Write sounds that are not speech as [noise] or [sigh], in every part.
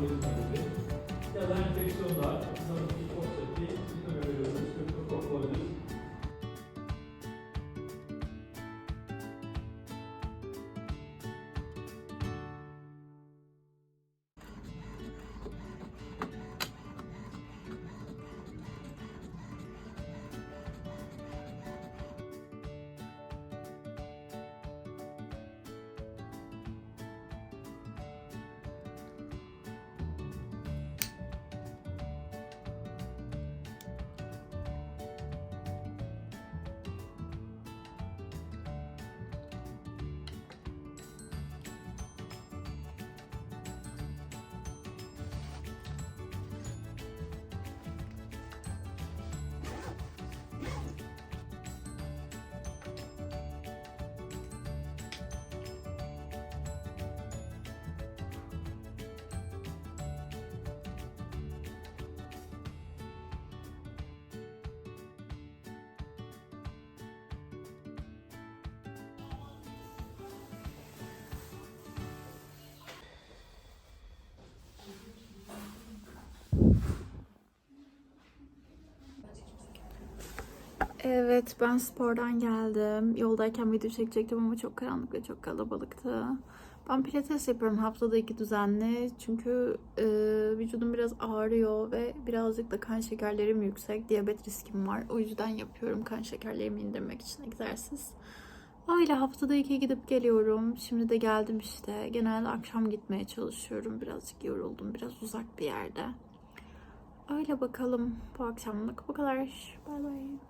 Thank you. Evet ben spordan geldim. Yoldayken video çekecektim ama çok karanlık ve çok kalabalıktı. Ben pilates yapıyorum haftada iki düzenli. Çünkü e, vücudum biraz ağrıyor ve birazcık da kan şekerlerim yüksek. Diyabet riskim var. O yüzden yapıyorum kan şekerlerimi indirmek için egzersiz. Öyle haftada iki gidip geliyorum. Şimdi de geldim işte. Genelde akşam gitmeye çalışıyorum. Birazcık yoruldum. Biraz uzak bir yerde. Öyle bakalım bu akşamlık bu kadar. Bay bay.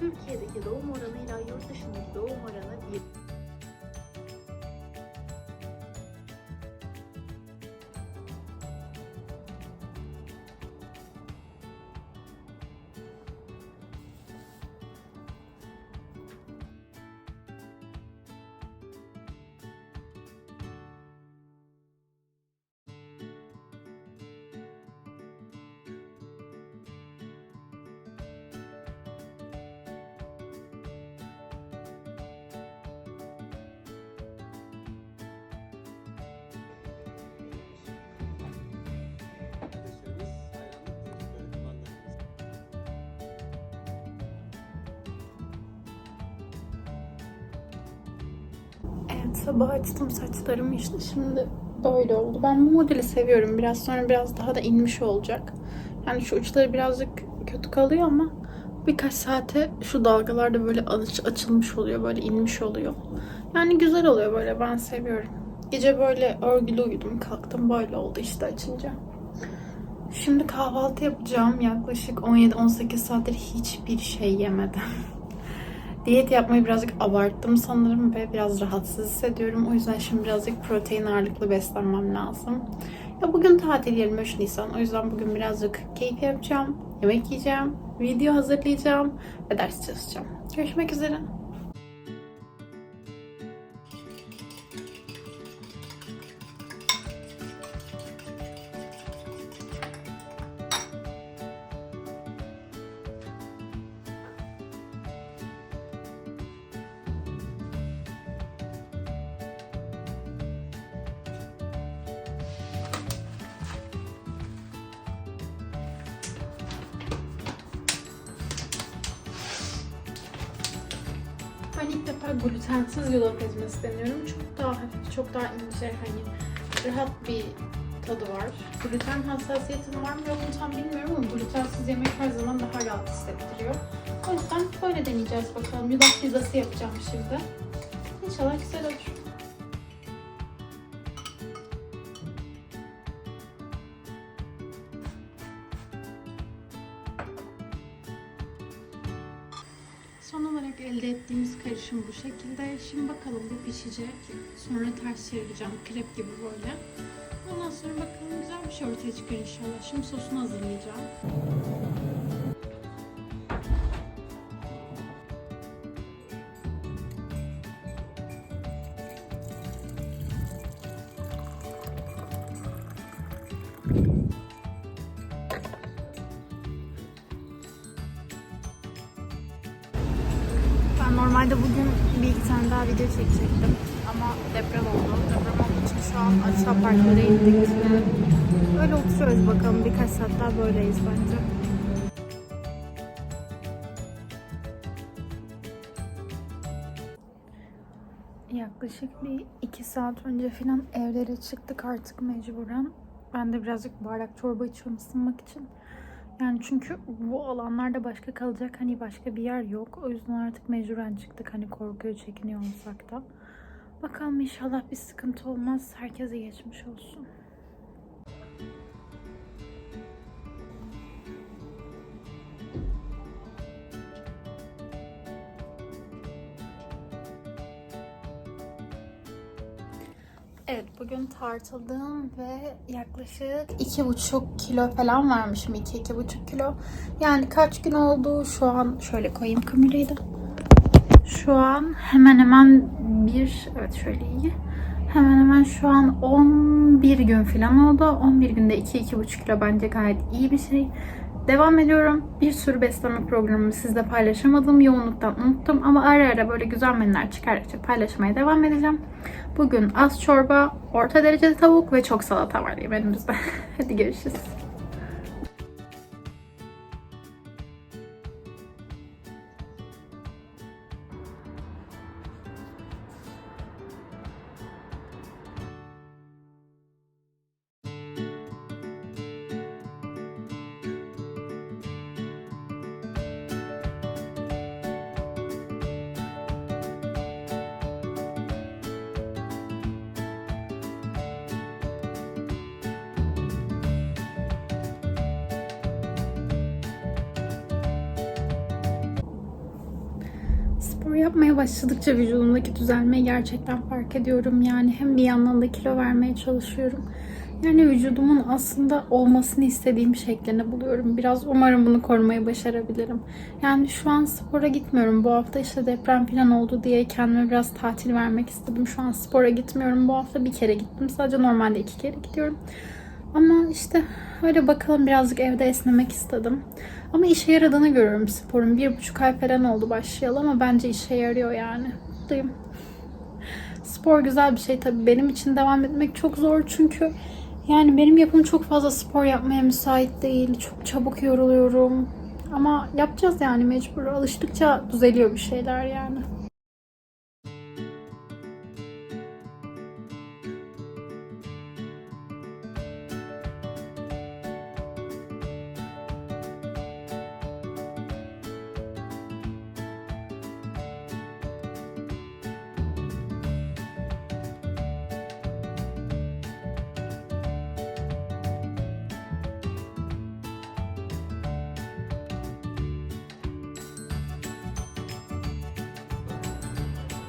Türkiye'deki doğum oranıyla yurt dışındaki doğum oranı bir. Evet sabah açtım saçlarımı işte şimdi böyle oldu. Ben bu modeli seviyorum. Biraz sonra biraz daha da inmiş olacak. Yani şu uçları birazcık kötü kalıyor ama birkaç saate şu dalgalarda böyle aç, açılmış oluyor. Böyle inmiş oluyor. Yani güzel oluyor böyle ben seviyorum. Gece böyle örgülü uyudum kalktım böyle oldu işte açınca. Şimdi kahvaltı yapacağım. Yaklaşık 17-18 saattir hiçbir şey yemedim. [laughs] Diyet yapmayı birazcık abarttım sanırım ve biraz rahatsız hissediyorum. O yüzden şimdi birazcık protein ağırlıklı beslenmem lazım. Ya bugün tatil 23 Nisan. O yüzden bugün birazcık keyif yapacağım. Yemek yiyeceğim. Video hazırlayacağım. Ve ders çalışacağım. Görüşmek üzere. Ben ilk defa glutensiz yulaf ezmesi deniyorum. Çok daha hafif, çok daha ince hani rahat bir tadı var. Gluten hassasiyetim var mı yok mu tam bilmiyorum ama glutensiz yemek her zaman daha rahat hissettiriyor. O yüzden böyle deneyeceğiz bakalım. Yulaf pizzası yapacağım şimdi. İnşallah güzel olur. Elde ettiğimiz karışım bu şekilde. Şimdi bakalım bu pişecek. Sonra ters çevireceğim krep gibi böyle. Ondan sonra bakalım güzel bir şey ortaya çıkar inşallah. Şimdi sosunu hazırlayacağım. Bir tane daha video çekecektim. Ama deprem oldu. Deprem olduğu için şu an aşağı parklara indik. Böyle oturuyoruz bakalım. Birkaç saat daha böyleyiz bence. Yaklaşık bir iki saat önce falan evlere çıktık artık mecburen. Ben de birazcık bardak çorba içiyorum ısınmak için. Yani çünkü bu alanlarda başka kalacak hani başka bir yer yok. O yüzden artık mecburen çıktık hani korkuyor çekiniyor olsak da. Bakalım inşallah bir sıkıntı olmaz. Herkese geçmiş olsun. Evet bugün tartıldım ve yaklaşık iki buçuk kilo falan vermişim. iki iki buçuk kilo. Yani kaç gün oldu şu an şöyle koyayım kamerayı da. Şu an hemen hemen bir evet şöyle iyi. Hemen hemen şu an 11 gün falan oldu. 11 günde 2-2,5 kilo bence gayet iyi bir şey. Devam ediyorum. Bir sürü beslenme programımı sizle paylaşamadım. Yoğunluktan unuttum ama ara ara böyle güzel menüler çıkardıkça paylaşmaya devam edeceğim. Bugün az çorba, orta derecede tavuk ve çok salata var menümüzde. [laughs] Hadi görüşürüz. Yapmaya başladıkça vücudumdaki düzelmeyi gerçekten fark ediyorum. Yani hem bir yandan da kilo vermeye çalışıyorum. Yani vücudumun aslında olmasını istediğim şeklini buluyorum. Biraz umarım bunu korumayı başarabilirim. Yani şu an spora gitmiyorum. Bu hafta işte deprem falan oldu diye kendime biraz tatil vermek istedim. Şu an spora gitmiyorum. Bu hafta bir kere gittim. Sadece normalde iki kere gidiyorum. Ama işte öyle bakalım birazcık evde esnemek istedim. Ama işe yaradığını görüyorum sporun. Bir buçuk ay falan oldu başlayalı ama bence işe yarıyor yani. Mutluyum. Spor güzel bir şey tabii. Benim için devam etmek çok zor çünkü yani benim yapım çok fazla spor yapmaya müsait değil. Çok çabuk yoruluyorum. Ama yapacağız yani mecbur. Alıştıkça düzeliyor bir şeyler yani.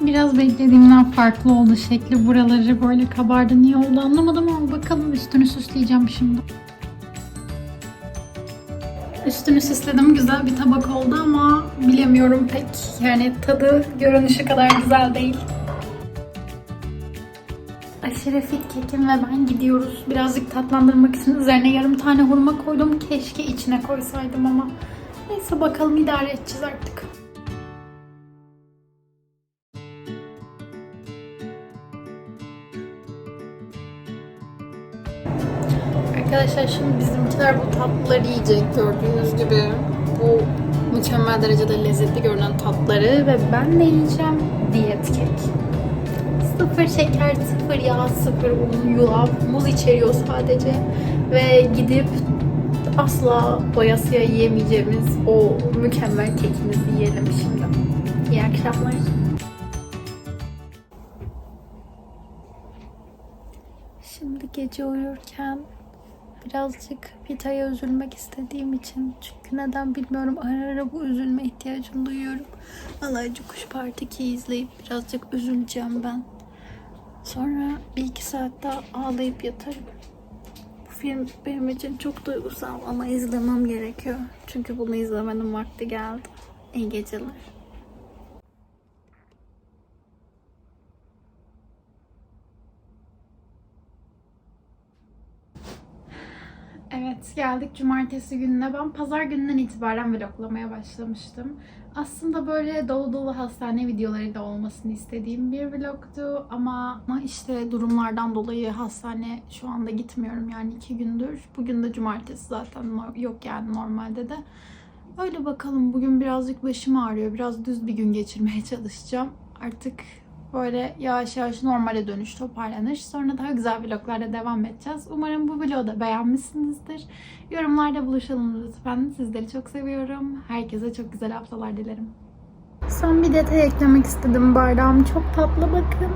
Biraz beklediğimden farklı oldu şekli. Buraları böyle kabardı. Niye oldu anlamadım ama bakalım üstünü süsleyeceğim şimdi. Üstünü süsledim. Güzel bir tabak oldu ama bilemiyorum pek. Yani tadı görünüşü kadar güzel değil. Aşırı fit kekim ve ben gidiyoruz. Birazcık tatlandırmak için üzerine yarım tane hurma koydum. Keşke içine koysaydım ama. Neyse bakalım idare edeceğiz artık. Arkadaşlar şimdi bizimkiler bu tatlıları yiyecek gördüğünüz gibi. Bu mükemmel derecede lezzetli görünen tatları ve ben de yiyeceğim diyet kek. Sıfır şeker, sıfır yağ, sıfır un, yulaf, muz içeriyor sadece. Ve gidip asla doyasıya yiyemeyeceğimiz o mükemmel kekimizi yiyelim şimdi. İyi akşamlar. Şimdi gece uyurken birazcık Pita'ya üzülmek istediğim için çünkü neden bilmiyorum ara ara bu üzülme ihtiyacını duyuyorum. Alaycı Kuş Part 2'yi izleyip birazcık üzüleceğim ben. Sonra bir iki saat daha ağlayıp yatarım. Bu film benim için çok duygusal ama izlemem gerekiyor. Çünkü bunu izlemenin vakti geldi. İyi geceler. Evet geldik cumartesi gününe. Ben pazar gününden itibaren vloglamaya başlamıştım. Aslında böyle dolu dolu hastane videoları da olmasını istediğim bir vlogtu. Ama, ama işte durumlardan dolayı hastane şu anda gitmiyorum yani iki gündür. Bugün de cumartesi zaten yok yani normalde de. Öyle bakalım bugün birazcık başım ağrıyor. Biraz düz bir gün geçirmeye çalışacağım. Artık böyle yavaş yavaş normale dönüş toparlanır. Sonra daha güzel vloglarla devam edeceğiz. Umarım bu vlogu da beğenmişsinizdir. Yorumlarda buluşalım lütfen. Sizleri çok seviyorum. Herkese çok güzel haftalar dilerim. Son bir detay eklemek istedim. Bardağım çok tatlı bakın.